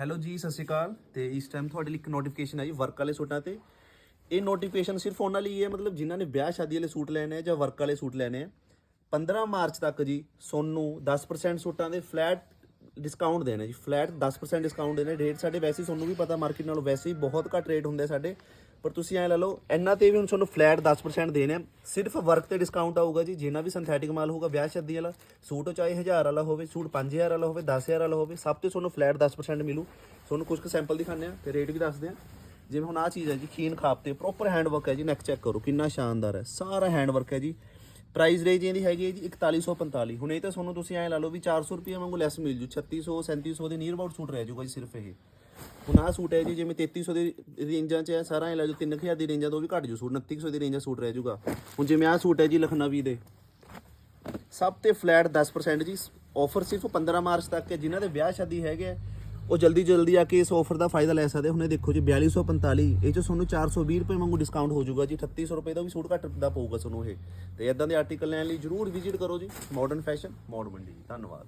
Hello ਜੀ, ਸਤਿ ਸ਼੍ਰੀ ਅਕਾਲ। ਤੇ ਇਸ ਟਾਈਮ ਤੁਹਾਡੇ ਲਈ ਇੱਕ ਨੋਟੀਫਿਕੇਸ਼ਨ ਆਈ ਵਰਕ ਵਾਲੇ ਸੂਟਾਂ ਤੇ। ਇਹ ਨੋਟੀਫਿਕੇਸ਼ਨ ਸਿਰਫ ਉਹਨਾਂ ਲਈ ਹੈ, ਮਤਲਬ ਜਿਨ੍ਹਾਂ ਨੇ ਵਿਆਹ ਸ਼ਾਦੀ ਵਾਲੇ ਸੂਟ ਲੈਣੇ ਆ ਜਾਂ ਵਰਕ ਵਾਲੇ ਸੂਟ ਲੈਣੇ ਆ। 15 ਮਾਰਚ ਤੱਕ ਜੀ, ਸੋਨੂੰ 10% ਸੂਟਾਂ ਦੇ ਫਲੈਟ ਡਿਸਕਾਊਂਟ ਦੇਣਾ ਜੀ। ਫਲੈਟ 10% ਡਿਸਕਾਊਂਟ ਦੇਣਾ। ਰੇਟ ਸਾਡੇ ਵੈਸੇ ਹੀ ਤੁਹਾਨੂੰ ਵੀ ਪਤਾ ਮਾਰਕੀਟ ਨਾਲੋਂ ਵੈਸੇ ਹੀ ਬਹੁਤ ਘੱਟ ਰੇਟ ਹੁੰਦੇ ਆ ਸਾਡੇ। ਪਰ ਤੁਸੀਂ ਐ ਲੈ ਲਓ ਇਹਨਾਂ ਤੇ ਵੀ ਹੁਣ ਤੁਹਾਨੂੰ ਫਲੈਟ 10% ਦੇਣੇ ਆ। ਸਿਰਫ ਵਰਕ ਤੇ ਡਿਸਕਾਊਂਟ ਆਊਗਾ ਜੀ, ਜਿੰਨਾ ਵੀ ਸਿੰਥੈਟਿਕ ਮਾਲ ਹੋਊਗਾ, ਵਿਆਹ ਸ਼ਾਦੀ ਵਾਲਾ, ਸੂਟ ਚਾਹੇ 1000 ਵਾਲਾ ਹੋਵੇ, ਸੂਟ 5000 ਵਾਲਾ ਹੋਵੇ 10000 ਵਾਲਾ ਹੋਵੇ, ਸਭ ਤੇ ਤੁਹਾਨੂੰ ਫਲੈਟ 10% ਮਿਲੂ। ਤੁਹਾਨੂੰ ਕੁਝ ਕੁ ਸੈਂਪਲ ਦਿਖਾਣੇ ਆ ਤੇ ਰੇਟ ਵੀ ਦੱਸਦੇ ਆ। ਜਿਵੇਂ ਹੁਣ ਆ ਚੀਜ਼ ਹੈ ਜੀ, ਖੀਨ ਖਾਪ ਤੇ ਪ੍ਰੋਪਰ ਹੈਂਡ ਵਰਕ ਹੈ ਜੀ ਨੈਕ ਚੈੱਕ ਕਰੋ, ਕਿੰਨਾ ਸ਼ਾਨਦਾਰ ਹੈ, ਸਾਰਾ ਹੈਂਡ ਵਰਕ ਹੈ ਜੀ। ਪ੍ਰਾਈਸ ਰੇਂਜ ਇਹਦੀ ਹੈਗੀ ਹੈ ਜੀ 4145 ਹੁਣ ਇਹ ਤਾਂ ਤੁਹਾਨੂੰ ਤੁਸੀਂ ਐਂ ਲਾ ਲਓ ਵੀ 400 ਰੁਪਏ ਵਾਂਗੂ ਲੈਸ ਮਿਲ ਜੂ 3600 3700 ਦੇ ਨੀਅਰ ਅਬਾਊਟ ਸੂਟ ਰਹਿ ਜਾਊਗਾ ਜੀ, ਸਿਰਫ ਇਹ। ਹੁਣ ਆਹ ਸੂਟ ਹੈ ਜੀ ਜਿਵੇਂ 3300 ਦੀ ਰੇਂਜਾਂ 'ਚ ਹੈ ਸਾਰਾ ਐਂ ਲਾ ਜਾਓ 3000 ਦੀ ਰੇਂਜਾਂ ਤੋਂ ਵੀ ਘੱਟ ਜੂ ਸੂਟ 2900 ਦੀ ਰੇਂਜਾਂ ਸੂਟ ਰਹਿ ਜੂਗਾ ਹੁਣ ਜਿਵੇਂ ਆਹ ਸੂਟ ਹੈ ਜੀ ਲਖਨਵੀ ਦੇ ਸਭ ਤੇ ਫਲੈਟ 10% ਜੀ ਆਫਰ ਸਿਰਫ 15 ਮਾਰਚ ਤੱਕ ਹੈ ਜਿਨ੍ਹਾਂ ਦੇ ਵਿਆਹ ਸ਼ਾਦੀ ਹੈਗੇ ਆ, ਉਹ ਜਲਦੀ ਜਲਦੀ ਆ ਕੇ ਇਸ ਆਫਰ ਦਾ ਫਾਇਦਾ ਲੈ ਸਕਦੇ ਹੁਣੇ ਹੁਣ ਇਹ ਦੇਖੋ ਜੀ 4245 ਇਹ ਚ ਤੁਹਾਨੂੰ 420 ਰੁਪਏ ਵਾਂਗੂ ਡਿਸਕਾਊਂਟ ਹੋ ਜਾਊਗਾ ਜੀ 3800 ਰੁਪਏ ਦਾ ਵੀ ਸੂਟ ਘੱਟ ਦਾ ਪਊਗਾ ਤੁਹਾਨੂੰ ਇਹ। ਤੇ ਇਦਾਂ ਦੇ ਆਰਟੀਕਲ ਲੈਣ ਲਈ ਜਰੂਰ ਵਿਜ਼ਿਟ ਕਰੋ ਜੀ ਮਾਡਰਨ ਫੈਸ਼ਨ ਮੋਡ ਮੰਡੀ ਜੀ ਧੰਨਵਾਦ।